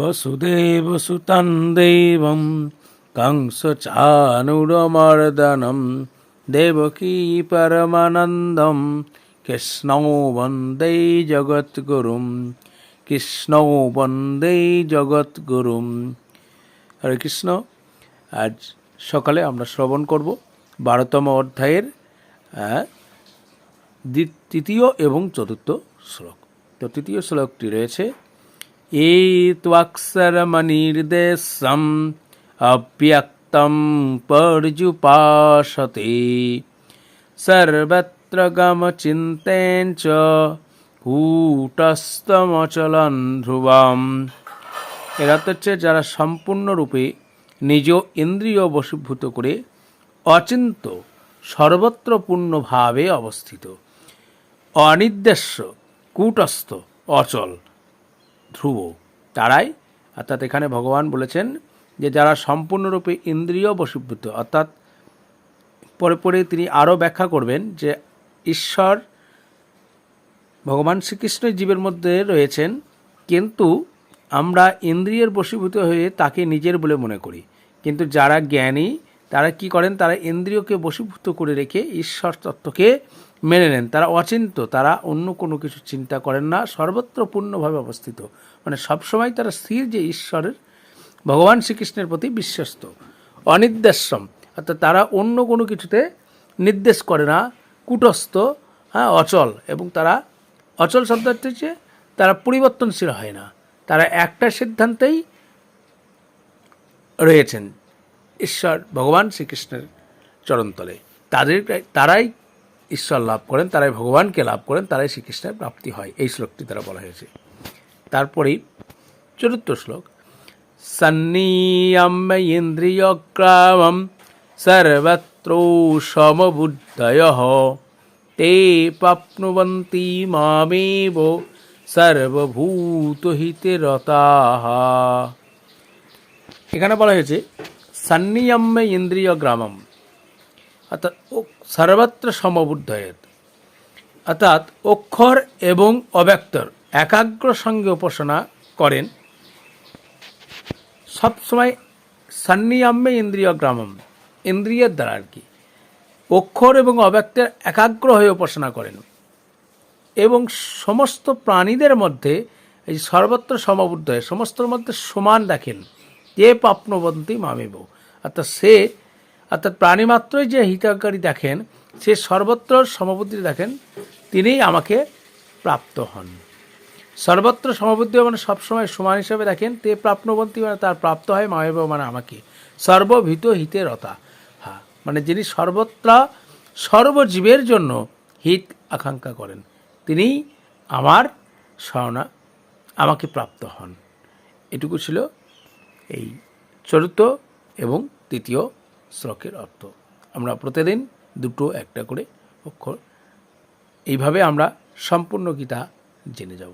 वसुदेवसुतं देवं कंसचाणूरमर्दनं देवकी परमानन्दं কৃষ্ণৌ বন্দে জগৎগুরুম কৃষ্ণৌ বন্দে জগৎগুরুম হরে কৃষ্ণ আজ সকালে আমরা শ্রবণ করব বারোতম অধ্যায়ের আহ, দ্বি- তৃতীয় এবং চতুর্থ শ্লোক তো তৃতীয় শ্লোকটি রয়েছে এই ত্বক্ষরমনির্দেশম অব্যক্তম পর্যুপাসতে সর্বত্র গমচিন্তেন চ কূটস্থমচলন ধ্রুবম এর হচ্ছে যারা সম্পূর্ণরূপে নিজ ইন্দ্রিয় বশীভূত করে অচিন্ত সর্বত্র পূর্ণভাবে অবস্থিত অনির্দেশ্য কূটস্থ অচল ধ্রুব, তারাই, অর্থাৎ এখানে ভগবান বলেছেন যে যারা সম্পূর্ণরূপে ইন্দ্রিয় বশীভূত, অর্থাৎ পরে পরে তিনি আরও ব্যাখ্যা করবেন যে ঈশ্বর ভগবান শ্রীকৃষ্ণ জীবের মধ্যে রয়েছেন, কিন্তু আমরা ইন্দ্রিয়ের বশীভূত হয়ে তাকে নিজের বলে মনে করি। কিন্তু যারা জ্ঞানী, তারা কি করেন? তারা ইন্দ্রিয়কে বশীভূত করে রেখে ঈশ্বর তত্ত্বকে মেনে নেন। তারা অচিন্ত তারা অন্য কোনো কিছু চিন্তা করেন না, সর্বত্র পূর্ণভাবে অবস্থিত। মানে সবসময় তারা স্থির যে ঈশ্বরের, ভগবান শ্রীকৃষ্ণের প্রতি বিশ্বস্ত। অনির্দেশ্যম অর্থাৎ তারা অন্য কোনো কিছুতে নির্দেশ করে না, কুটস্থ হ্যাঁ অচল। এবং তারা, অচল শব্দ হচ্ছে তারা পরিবর্তনশীল হয় না। তারা একটা সিদ্ধান্তেই রয়েছেন ঈশ্বর, ভগবান শ্রীকৃষ্ণের চরণতলে। তাদের, তারাই ঈশ্বর লাভ করেন, তারাই ভগবানকে লাভ করেন, তারাই শ্রীকৃষ্ণের প্রাপ্তি হয়। এই শ্লোকটি দ্বারা বলা হয়েছে। তারপরেই চতুর্থ শ্লোক। সন্নিয়ম্য ইন্দ্রিয়গ্রামম সর্বত্র সমবুদ্ধয় তে প্রাপ্নুবন্তি মামেব সর্বভূতহিতে রতাহ এখানে বলা হয়েছে সন্নিয়ম্য ইন্দ্রিয় গ্রামম অর্থাৎ সর্বত্র সমবুদ্ধয়েত। অর্থাৎ অক্ষর এবং অব্যক্তর একাগ্র সঙ্গে উপাসনা করেন। সবসময় সান্নিয়াম্যে ইন্দ্রিয় গ্রামম, ইন্দ্রিয়ের দ্বারা আর কি। অক্ষর এবং অব্যক্তের একাগ্র হয়ে উপাসনা করেন। এবং সমস্ত প্রাণীদের মধ্যে এই সর্বত্র সমবুদ্ধ হয়ে, সমস্তর মধ্যে সমান দেখেন। কে পাপ্নবন্তী মামিব। অর্থাৎ সে অর্থাৎ প্রাণী মাত্রই যে হিতকারী দেখেন, সে সর্বত্র সমবুদ্ধি দেখেন তিনিই আমাকে প্রাপ্ত হন। সর্বত্র সমবুদ্ধি মানে সবসময় সমান হিসাবে দেখেন, তে প্রাপ্নবন্তী মানে তার প্রাপ্ত হয় মামেব মানে আমাকে। সর্বভীত হিতে রতা। হ্যাঁ মানে যিনি সর্বত্র সর্বজীবের জন্য হিত আকাঙ্ক্ষা করেন, তিনি আমার স্বর্ণা, আমাকে প্রাপ্ত হন। এটুকু ছিল এই চতুর্থ এবং তৃতীয় শ্লোকের অর্থ। আমরা প্রতিদিন দুটো একটা করে অক্ষর। এইভাবে আমরা সম্পূর্ণ গীতা জেনে যাব।